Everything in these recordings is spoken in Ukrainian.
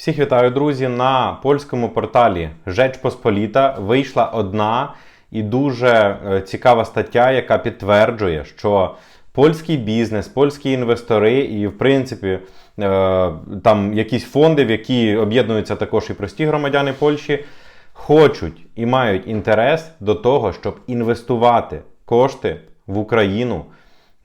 Всіх вітаю, друзі! На польському порталі Жеч Посполіта вийшла одна і дуже е, цікава стаття, яка підтверджує, що польський бізнес, польські інвестори і, в принципі, е, там якісь фонди, в які об'єднуються також і прості громадяни Польщі, хочуть і мають інтерес до того, щоб інвестувати кошти в Україну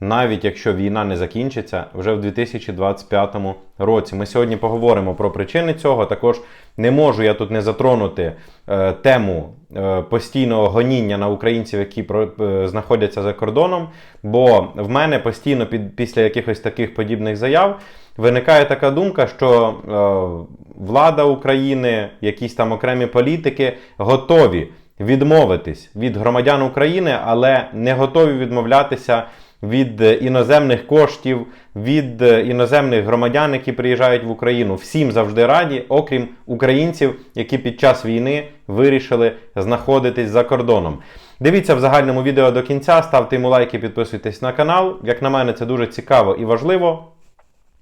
навіть якщо війна не закінчиться вже в 2025 році. Ми сьогодні поговоримо про причини цього. Також не можу я тут не затронути е, тему е, постійного гоніння на українців, які про, е, знаходяться за кордоном. Бо в мене постійно під, після якихось таких подібних заяв виникає така думка, що е, влада України, якісь там окремі політики готові відмовитись від громадян України, але не готові відмовлятися від е, іноземних коштів, від е, іноземних громадян, які приїжджають в Україну. Всім завжди раді, окрім українців, які під час війни вирішили знаходитись за кордоном. Дивіться в загальному відео до кінця, ставте йому лайки, підписуйтесь на канал. Як на мене, це дуже цікаво і важливо.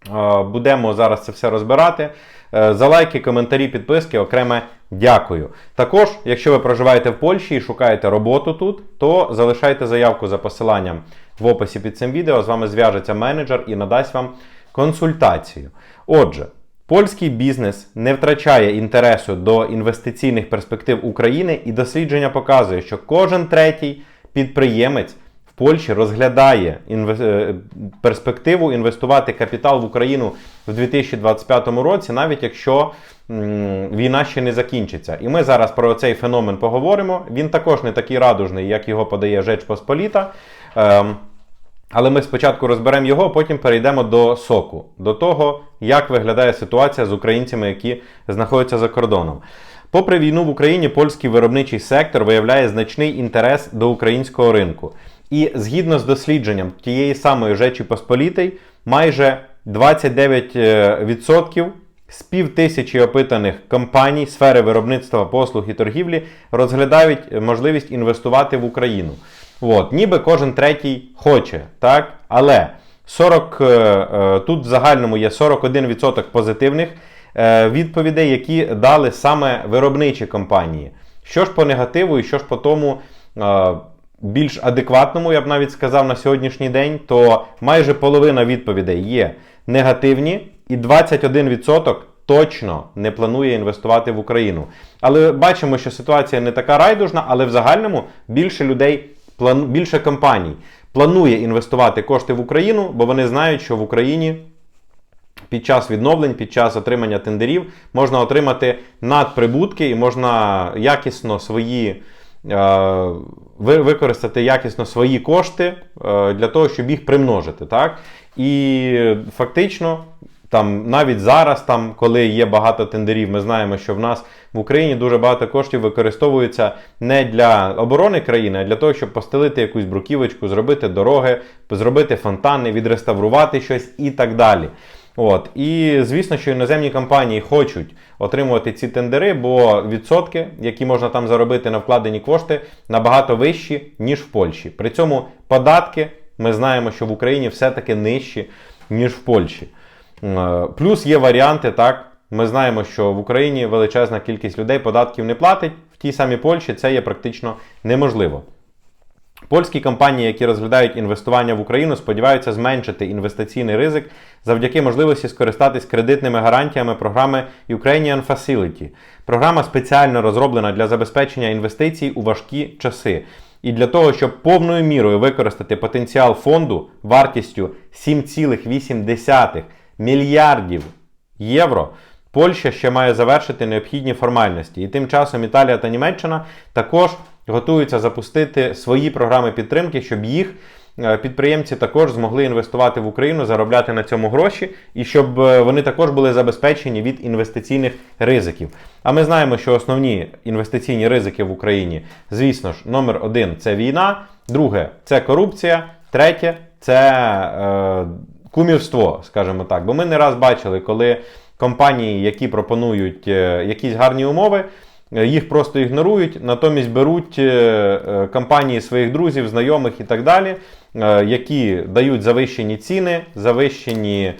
Е, будемо зараз це все розбирати. За лайки, коментарі, підписки окреме дякую. Також, якщо ви проживаєте в Польщі і шукаєте роботу тут, то залишайте заявку за посиланням в описі під цим відео. З вами зв'яжеться менеджер і надасть вам консультацію. Отже, польський бізнес не втрачає інтересу до інвестиційних перспектив України, і дослідження показує, що кожен третій підприємець. Польщі розглядає інве... перспективу інвестувати капітал в Україну в 2025 році, навіть якщо війна ще не закінчиться. І ми зараз про цей феномен поговоримо. Він також не такий радужний, як його подає Жеч Посполіта. Ем, але ми спочатку розберемо його, потім перейдемо до соку, до того, як виглядає ситуація з українцями, які знаходяться за кордоном. Попри війну в Україні, польський виробничий сектор виявляє значний інтерес до українського ринку. І згідно з дослідженням тієї самої Жечі Посполітей, майже 29% з пів тисячі опитаних компаній сфери виробництва послуг і торгівлі розглядають можливість інвестувати в Україну. От, Ніби кожен третій хоче, так? Але 40, е, е, тут в загальному є 41% позитивних е, відповідей, які дали саме виробничі компанії. Що ж по негативу і що ж по тому більш адекватному, я б навіть сказав, на сьогоднішній день, то майже половина відповідей є негативні, і 21% точно не планує інвестувати в Україну. Але бачимо, що ситуація не така райдужна, але в загальному більше людей більше компаній планує інвестувати кошти в Україну, бо вони знають, що в Україні. Під час відновлень, під час отримання тендерів можна отримати надприбутки і можна якісно свої використати якісно свої кошти е, для того, щоб їх примножити. Так? І фактично там навіть зараз, там, коли є багато тендерів, ми знаємо, що в нас в Україні дуже багато коштів використовується не для оборони країни, а для того, щоб постелити якусь бруківочку, зробити дороги, зробити фонтани, відреставрувати щось і так далі. От. І звісно, що іноземні компанії хочуть отримувати ці тендери, бо відсотки, які можна там заробити на вкладені кошти, набагато вищі, ніж в Польщі. При цьому податки ми знаємо, що в Україні все-таки нижчі, ніж в Польщі. Е, плюс є варіанти, так. Ми знаємо, що в Україні величезна кількість людей податків не платить. В тій самій Польщі це є практично неможливо. Польські компанії, які розглядають інвестування в Україну, сподіваються зменшити інвестиційний ризик завдяки можливості скористатись кредитними гарантіями програми Ukrainian Facility. Програма спеціально розроблена для забезпечення інвестицій у важкі часи. І для того, щоб повною мірою використати потенціал фонду вартістю 7,8 мільярдів євро, Польща ще має завершити необхідні формальності. І тим часом Італія та Німеччина також готуються запустити свої програми підтримки, щоб їх е, підприємці також змогли інвестувати в Україну, заробляти на цьому гроші, і щоб е, вони також були забезпечені від інвестиційних ризиків. А ми знаємо, що основні інвестиційні ризики в Україні, звісно ж, номер один це війна, друге це корупція, третє це. Е, кумівство, скажімо так. Бо ми не раз бачили, коли компанії, які пропонують е, якісь гарні умови, їх просто ігнорують, натомість беруть е, компанії своїх друзів, знайомих і так далі, які дають завищені ціни, завищені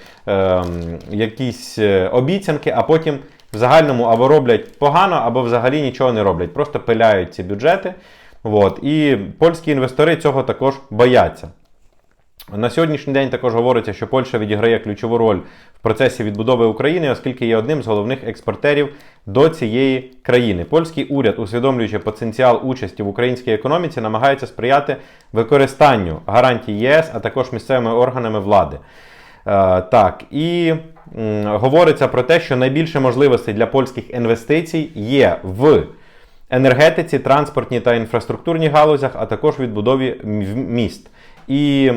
якісь обіцянки, а потім в загальному або роблять погано, або взагалі нічого не роблять, просто пиляють ці бюджети. От. І польські інвестори цього також бояться. На сьогоднішній день також говориться, що Польща відіграє ключову роль в процесі відбудови України, оскільки є одним з головних експортерів до цієї країни. Польський уряд, усвідомлюючи потенціал участі в українській економіці, намагається сприяти використанню гарантій ЄС, а також місцевими органами влади. Е, так, і м, говориться про те, що найбільше можливостей для польських інвестицій є в енергетиці, транспортній та інфраструктурній галузях, а також відбудові міст. І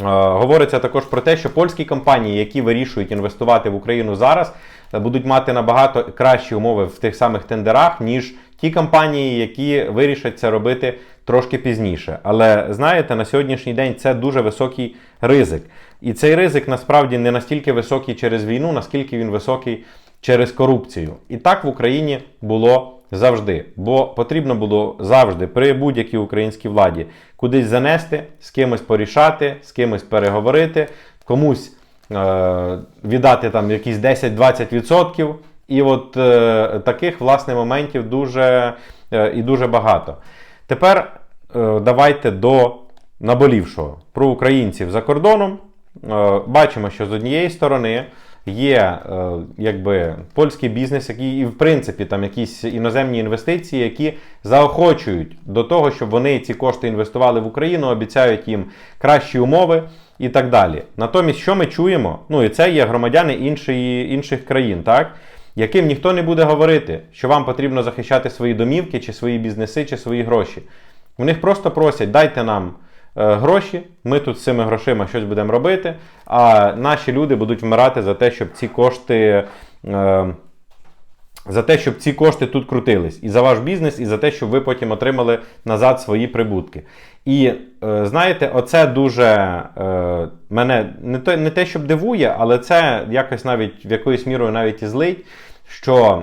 Говориться також про те, що польські компанії, які вирішують інвестувати в Україну зараз, е, будуть мати набагато кращі умови в тих самих тендерах, ніж ті компанії, які вирішать це робити трошки пізніше. Але знаєте, на сьогоднішній день це дуже високий ризик. І цей ризик насправді не настільки високий через війну, наскільки він високий через корупцію. І так в Україні було завжди. Бо потрібно було завжди при будь-якій українській владі кудись занести, з кимось порішати, з кимось переговорити, комусь е- віддати там якісь 10-20%. І от е- таких власне моментів дуже е- і дуже багато. Тепер е- давайте до наболівшого про українців за кордоном. Е, бачимо, що з однієї сторони є е, якби польський бізнес, який і в принципі там якісь іноземні інвестиції, які заохочують до того, щоб вони ці кошти інвестували в Україну, обіцяють їм кращі умови і так далі. Натомість, що ми чуємо? Ну і це є громадяни іншої, інших країн, так? Яким ніхто не буде говорити, що вам потрібно захищати свої домівки, чи свої бізнеси, чи свої гроші. В них просто просять, дайте нам гроші, ми тут з цими грошима щось будемо робити, а наші люди будуть вмирати за те, щоб ці кошти. Е, за те, щоб ці кошти тут крутились, і за ваш бізнес, і за те, щоб ви потім отримали назад свої прибутки. І е, знаєте, оце дуже е, мене не те, не те, щоб дивує, але це якось навіть в якоюсь мірою навіть і злить, що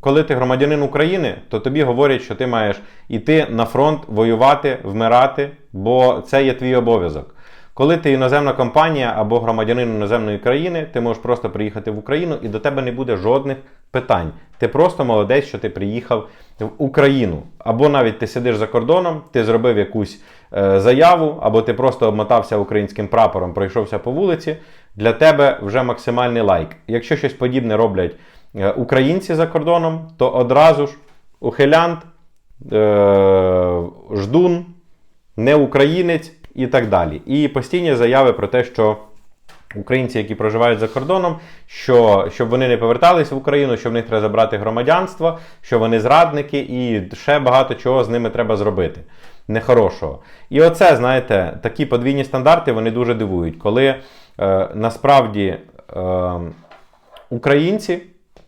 коли ти громадянин України, то тобі говорять, що ти маєш іти на фронт, воювати, вмирати, бо це є твій обов'язок. Коли ти іноземна компанія або громадянин іноземної країни, ти можеш просто приїхати в Україну і до тебе не буде жодних питань. Ти просто молодець, що ти приїхав в Україну. Або навіть ти сидиш за кордоном, ти зробив якусь е, заяву, або ти просто обмотався українським прапором, пройшовся по вулиці. Для тебе вже максимальний лайк. Якщо щось подібне роблять українці за кордоном, то одразу ж ухилянт, е, ждун, не українець і так далі. І постійні заяви про те, що українці, які проживають за кордоном, що щоб вони не повертались в Україну, що в них треба забрати громадянство, що вони зрадники, і ще багато чого з ними треба зробити. Нехорошого. І оце, знаєте, такі подвійні стандарти вони дуже дивують, коли е, насправді е, українці,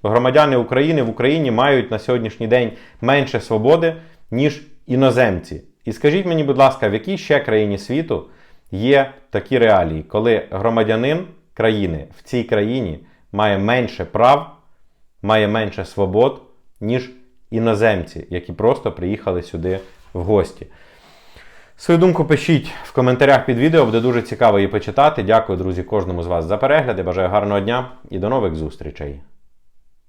громадяни України в Україні мають на сьогоднішній день менше свободи, ніж іноземці. І скажіть мені, будь ласка, в якій ще країні світу є такі реалії, коли громадянин країни в цій країні має менше прав, має менше свобод, ніж іноземці, які просто приїхали сюди в гості. Свою думку пишіть в коментарях під відео, буде дуже цікаво її почитати. Дякую, друзі, кожному з вас за перегляди. Бажаю гарного дня і до нових зустрічей!